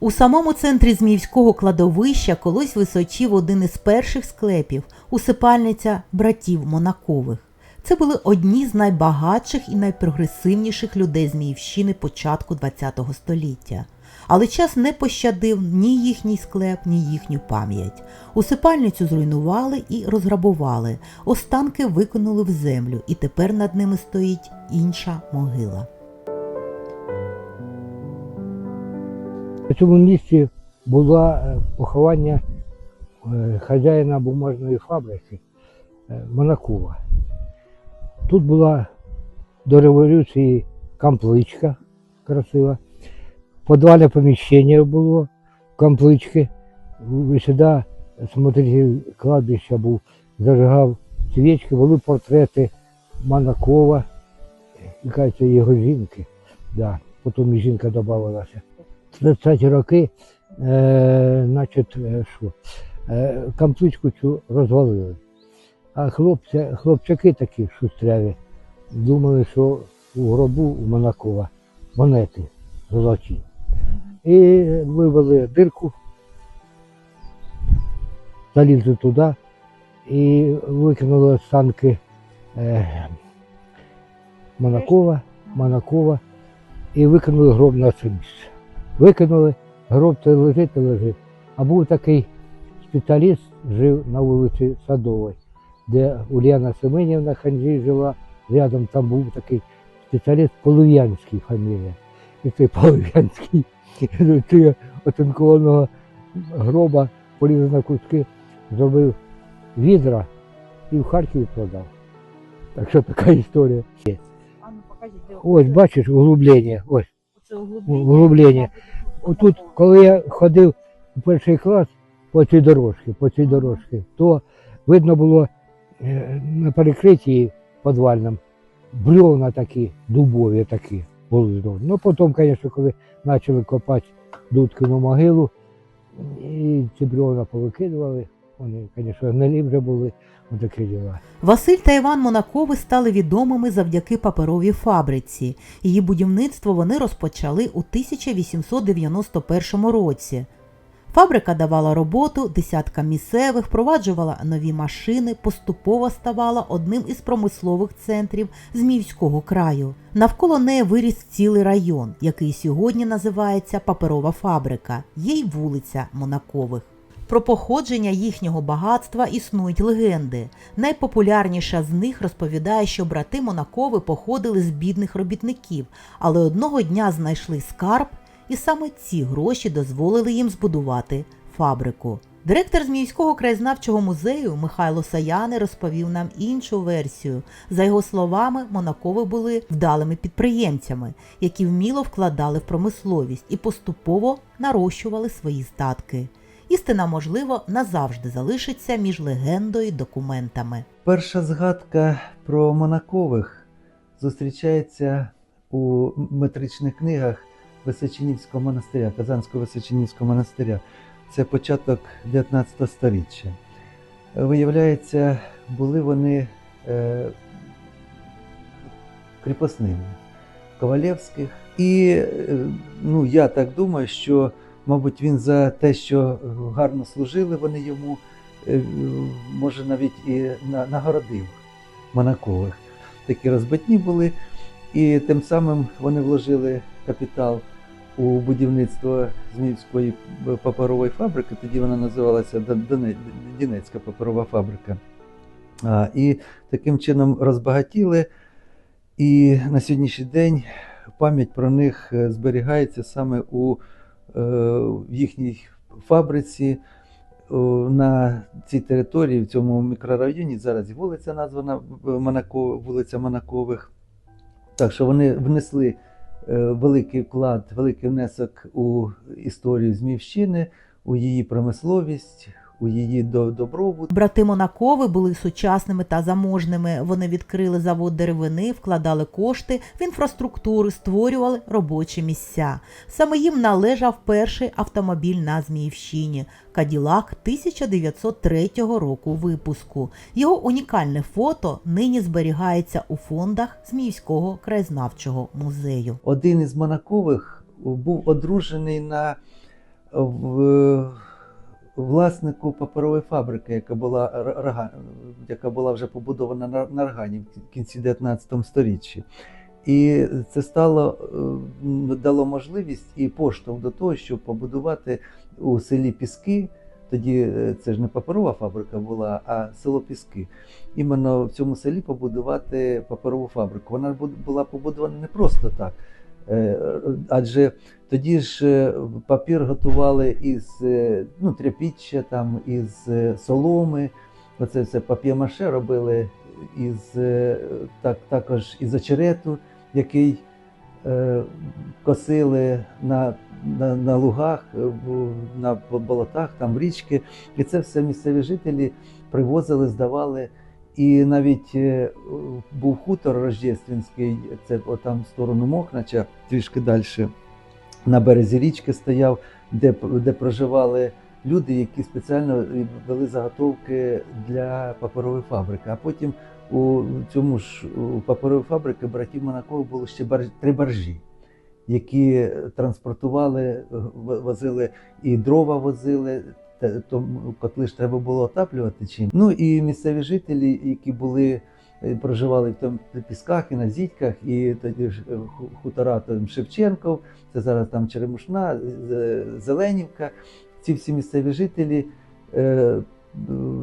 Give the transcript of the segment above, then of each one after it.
У самому центрі Зміївського кладовища колись височів один із перших склепів усипальниця братів Монакових. Це були одні з найбагатших і найпрогресивніших людей Зміївщини початку ХХ століття. Але час не пощадив ні їхній склеп, ні їхню пам'ять. Усипальницю зруйнували і розграбували, останки викинули в землю, і тепер над ними стоїть інша могила. Цьому місці було е, поховання е, хазяїна бумажної фабрики е, Монакова. Тут була до революції кампличка красива, подвальне поміщення було, камплички. Ви Сюди смотритель кладбища був, зажигав свічки, були портрети Монакова, яка це його жінки. Да. Потім і жінка додавалася. 30-ті роки, е, значить, е, що, е, кампличку цю розвалили. А хлопця, хлопчаки такі шустряві думали, що у гробу у Монакова монети золоті. І вивели дирку, залізли туди і викинули останки е, Монакова, Монакова і викинули гроб на це місце викинули, гроб той лежить і лежить. А був такий спеціаліст, жив на вулиці Садовій, де Ульяна Семенівна Ханжій жила. Рядом там був такий спеціаліст Полов'янський фамілія. І цей Полов'янський цього отинкованого гроба порізав на куски, зробив відра і в Харкові продав. Так що така історія. А ну покажіть, де Ось бачиш углублення, ось. Углублення. Отут, коли я ходив у перший клас по цій дорожці, по цій дорожці, то видно було е, на перекритті підвальному бревна такі, дубові такі були. здорові. Ну потім, звісно, коли почали копати Дудкину могилу, і ці бревна повикидували, вони, звісно, гнилі вже були. Василь та Іван Монакови стали відомими завдяки паперовій фабриці. Її будівництво вони розпочали у 1891 році. Фабрика давала роботу десяткам місцевих, впроваджувала нові машини, поступово ставала одним із промислових центрів Зміївського краю. Навколо неї виріс цілий район, який сьогодні називається Паперова фабрика, є й вулиця Монакових. Про походження їхнього багатства існують легенди. Найпопулярніша з них розповідає, що брати Монакови походили з бідних робітників, але одного дня знайшли скарб, і саме ці гроші дозволили їм збудувати фабрику. Директор Зміївського краєзнавчого музею Михайло Саяни розповів нам іншу версію. За його словами, Монакови були вдалими підприємцями, які вміло вкладали в промисловість і поступово нарощували свої статки. Істина, можливо, назавжди залишиться між легендою і документами. Перша згадка про Монакових зустрічається у метричних книгах Височинівського монастиря, Казанського Височинівського монастиря. Це початок 19 століття. Виявляється, були вони е, кріпосними Ковалєвських. І е, ну, я так думаю, що, мабуть, він за те, що гарно служили вони йому, е, може навіть і на- нагородив Монакових. Такі розбитні були, і тим самим вони вложили капітал у будівництво Зміївської паперової фабрики. Тоді вона називалася Дон- Донецька паперова фабрика. І таким чином розбагатіли. І на сьогоднішній день пам'ять про них е, зберігається саме у в їхній фабриці на цій території, в цьому мікрорайоні. Зараз і вулиця названа е, вулиця Манакових. Так що вони внесли е, великий вклад, великий внесок у історію Змівщини, у її промисловість, у її до- добробут. Брати Монакови були сучасними та заможними. Вони відкрили завод деревини, вкладали кошти в інфраструктуру, створювали робочі місця. Саме їм належав перший автомобіль на Зміївщині Каділак 1903 року випуску. Його унікальне фото нині зберігається у фондах Зміївського краєзнавчого музею. Один із Монакових був одружений на в власнику паперової фабрики, яка була, яка була вже побудована на, на в кінці 19 сторіччі. І це стало е, дало можливість і поштовх до того, щоб побудувати у селі Піски. Тоді е, це ж не паперова фабрика була, а село Піски. Іменно в цьому селі побудувати паперову фабрику. Вона бу- була побудована не просто так. Е, Адже тоді ж е, папір готували із е, ну, тряпіччя, там, із соломи. Оце все пап'ємаше робили із, так, також із очерету, який е, косили на, на, на лугах, на болотах, там річки. І це все місцеві жителі привозили, здавали. І навіть е, був хутор Рождественський, це там в сторону Мохнача, трішки далі, на березі річки стояв, де, де проживали люди, які спеціально вели заготовки для паперової фабрики. А потім у цьому ж у паперової фабрики братів Монакових було ще бар, три баржі, які транспортували, возили і дрова возили. Тому котли ж треба було отаплювати чим. Ну і місцеві жителі, які були, е, проживали в тому пісках і на зітьках, і тоді ж е, хутора там Шевченков, це зараз там Черемушна, Зеленівка. Ці всі місцеві жителі. е, е,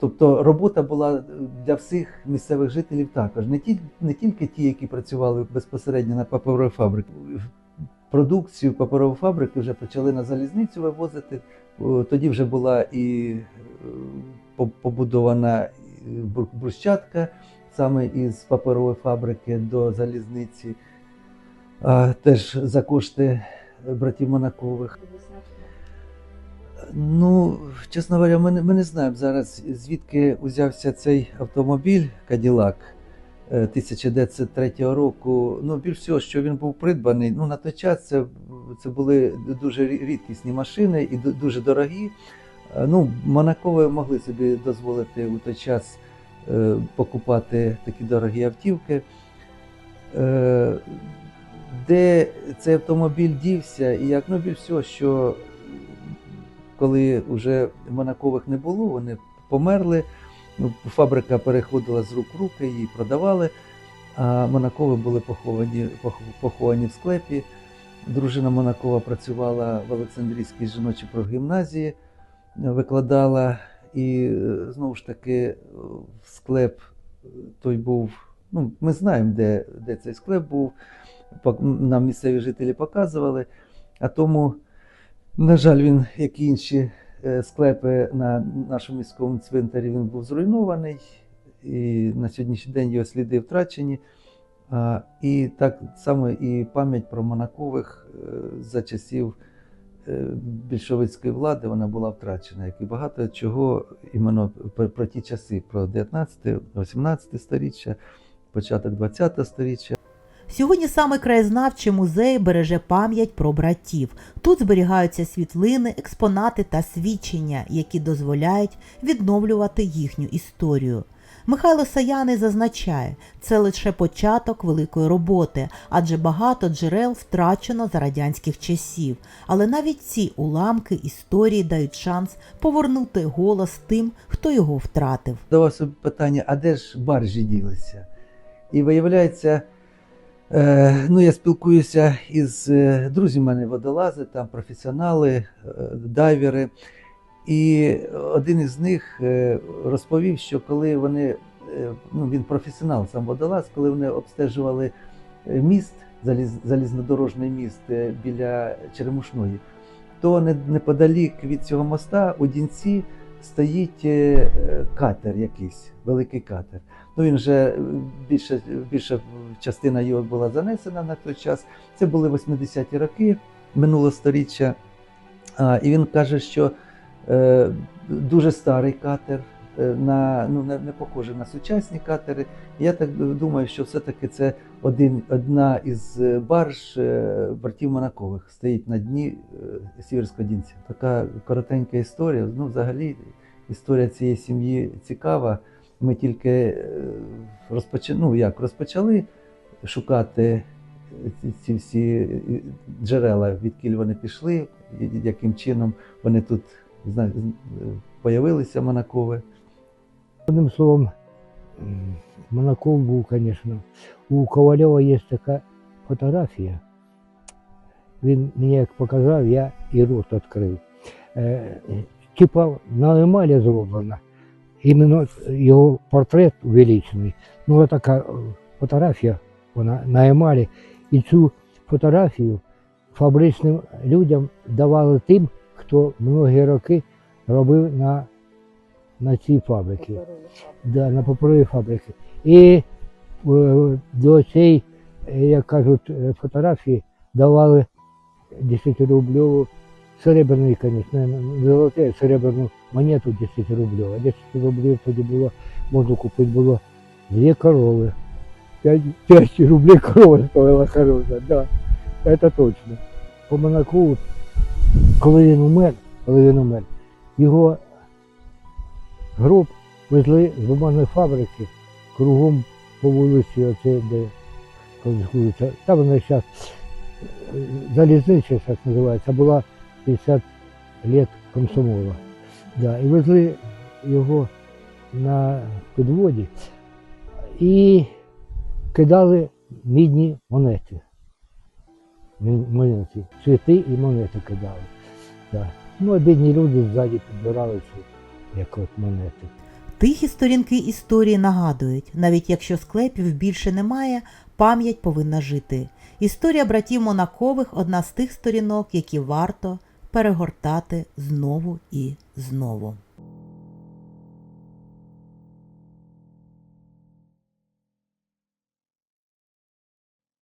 Тобто робота була для всіх місцевих жителів також. Не тільки, не тільки ті, які працювали безпосередньо на паперовій фабриці. Продукцію паперової фабрики вже почали на залізницю вивозити. Тоді вже була і е, побудована і брусчатка саме із паперової фабрики до залізниці, а, теж за кошти братів Монакових. Ну, чесно говоря, ми не, ми не знаємо зараз, звідки узявся цей автомобіль Каділак 1903 року. Ну, більш всього, що він був придбаний. Ну, на той час це, це були дуже рідкісні машини і дуже дорогі. Е, Ну, Монакови могли собі дозволити у той час е, покупати такі дорогі автівки. Е, де цей автомобіль дівся, і як ну більш всього, що коли вже Монакових не було, вони померли. Ну, фабрика переходила з рук в руки, її продавали. А Монакови були поховані, поховані в склепі. Дружина Монакова працювала в Олександрійській жіночій прогімназії, викладала, і е, знову ж таки е, склеп той був. Ну, ми знаємо, де, де цей склеп був. Нам місцеві жителі показували. А тому, на жаль, він, як і інші склепи на нашому міському цвинтарі, він був зруйнований. І на сьогоднішній день його сліди втрачені. І так само і пам'ять про Монакових е, за часів е, більшовицької влади вона була втрачена, як і багато чого іменно про, ті часи, про 19-18 сторіччя, початок 20 сторіччя. Сьогодні саме краєзнавчий музей береже пам'ять про братів. Тут зберігаються світлини, експонати та свідчення, які дозволяють відновлювати їхню історію. Михайло Саяни зазначає, це лише початок великої роботи, адже багато джерел втрачено за радянських часів. Але навіть ці уламки історії дають шанс повернути голос тим, хто його втратив. Давав собі питання, а де ж баржі ділися? І виявляється, ну я спілкуюся із е, друзі в мене водолази, там професіонали, е, дайвери. І один із них е, розповів, що коли вони, е, ну він професіонал, сам водолаз, коли вони обстежували е, міст, заліз, залізнодорожний міст е, біля Черемушної, то неподалік від цього моста у Дінці стоїть е, катер якийсь, великий катер. Ну він вже е, більше, більша частина його була занесена на той час. Це були 80-ті роки минулого сторіччя. І він каже, що е, дуже старий катер, на, ну, не, не похожий на сучасні катери. Я так думаю, що все-таки це один, одна із е, барж е, братів Монакових стоїть на дні е, Сіверського Дінця. Така коротенька історія. Ну, взагалі, історія цієї сім'ї цікава. Ми тільки е, розпочали, ну, як, розпочали шукати ці, ці всі е, джерела, відкіль вони пішли, яким чином вони тут зна- з- е, Монакови. Одним словом, Монаков був, звісно. У Ковальова є така фотографія. Він мені як показав, я і рот відкрив. Е, типа на емалі зроблена. Іменно його портрет увеличений. Ну, така фотографія, вона на емалі. І цю фотографію фабричним людям давали тим, хто многі роки робив на, на цій фабриці. Да, на паперовій фабриці. І е, до цієї, е, як кажуть, е, фотографії давали 10-рубльову серебряний, звісно, золоте, серебряну монету 10 рублів. А 10 рублів тоді було, можна купити було дві корови. 5, 5 рублей корова стоїла хороша, да. Це точно. По Монаку, коли він умер, коли він умер, його гроб везли з бумажної фабрики кругом по вулиці, оце, де колись. Там вона зараз залізнича так називається, була 50 лет комсомола. Да, і везли його на підводі і кидали мідні монети. Монети, цвіти і монети кидали. Да. Ну, а бідні люди ззаді підбирали ці як от монети. Тихі сторінки історії нагадують, навіть якщо склепів більше немає, пам'ять повинна жити. Історія братів Монакових одна з тих сторінок, які варто перегортати знову і знову.